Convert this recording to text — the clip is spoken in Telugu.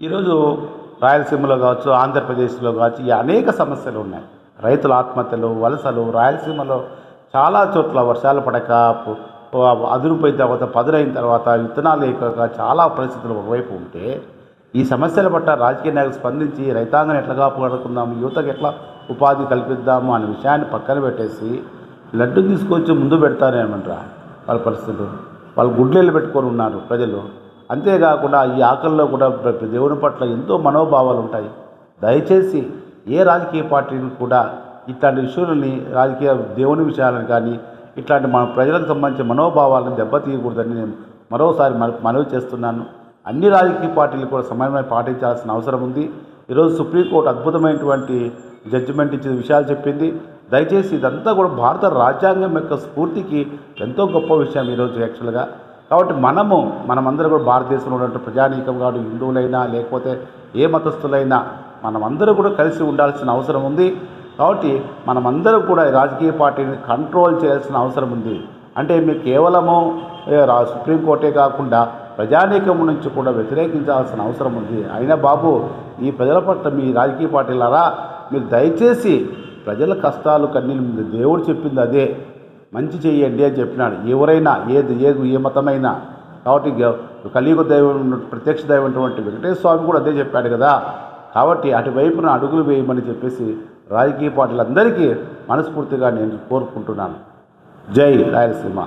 ఈరోజు రాయలసీమలో కావచ్చు ఆంధ్రప్రదేశ్లో కావచ్చు ఈ అనేక సమస్యలు ఉన్నాయి. రైతుల ఆత్మహత్యలు వలసలు రాయలసీమలో చాలా చోట్ల వర్షాలు పడక అదురుపోయిన తర్వాత పదురైన తర్వాత విత్తనాలు లేక చాలా పరిస్థితులు ఒకవైపు ఉంటే ఈ సమస్యల పట్ల రాజకీయ నాయకులు స్పందించి రైతాంగం ఎట్లా కాపాడుకుందాము యువతకు ఎట్లా ఉపాధి కల్పిద్దాము అనే విషయాన్ని పక్కన పెట్టేసి లడ్డు తీసుకొచ్చి ముందు పెడతారేమంటారా? వాళ్ళ పరిస్థితులు. వాళ్ళు గుడ్లెళ్ళు పెట్టుకొని ఉన్నారు ప్రజలు. అంతేకాకుండా ఈ ఆకల్లో కూడా దేవుని పట్ల ఎంతో మనోభావాలు ఉంటాయి. దయచేసి ఏ రాజకీయ పార్టీని కూడా ఇట్లాంటి విషయాలని రాజకీయ దేవుని విషయాలను కానీ ఇట్లాంటి మన ప్రజలకు సంబంధించిన మనోభావాలను దెబ్బతీయకూడదని నేను మరోసారి మన- మనవి చేస్తున్నాను. అన్ని రాజకీయ పార్టీలు కూడా సమన్వయం పాటించాల్సిన అవసరం ఉంది. ఈరోజు సుప్రీంకోర్టు అద్భుతమైనటువంటి జడ్జిమెంట్ ఇచ్చిన విషయాలు చెప్పింది. దయచేసి ఇదంతా కూడా భారత రాజ్యాంగం యొక్క స్ఫూర్తికి ఎంతో గొప్ప విషయం ఈరోజు యాక్చువల్గా కాబట్టి మనము మనమందరం కూడా భారతదేశంలో ఉన్నటువంటి ప్రజానీకం కాదు హిందువులైనా లేకపోతే ఏ మతస్థులైనా మనమందరం కూడా కలిసి ఉండాల్సిన అవసరం ఉంది. కాబట్టి మనమందరం కూడా రాజకీయ పార్టీని కంట్రోల్ చేయాల్సిన అవసరం ఉంది. అంటే మీరు కేవలము సుప్రీంకోర్టే కాకుండా ప్రజానీకం నుంచి కూడా వ్యతిరేకించాల్సిన అవసరం ఉంది. అయినా బాబు ఈ ప్రజల పట్ల మీ రాజకీయ పార్టీలారా మీరు దయచేసి ప్రజల కష్టాలు కన్నీళ్ళు దేవుడు చెప్పింది అదే. మంచి చేయండి అని చెప్పినాడు. ఎవరైనా ఏది ఏ ఏ మతమైనా కాబట్టి కలియుగ దైవం ప్రత్యక్ష దైవం అటువంటి వెంకటేశ్వర స్వామి కూడా అదే చెప్పాడు కదా. కాబట్టి అటువైపున అడుగులు వేయమని చెప్పేసి రాజకీయ పార్టీలందరికీ మనస్ఫూర్తిగా నేను కోరుకుంటున్నాను. జై రాయలసీమ.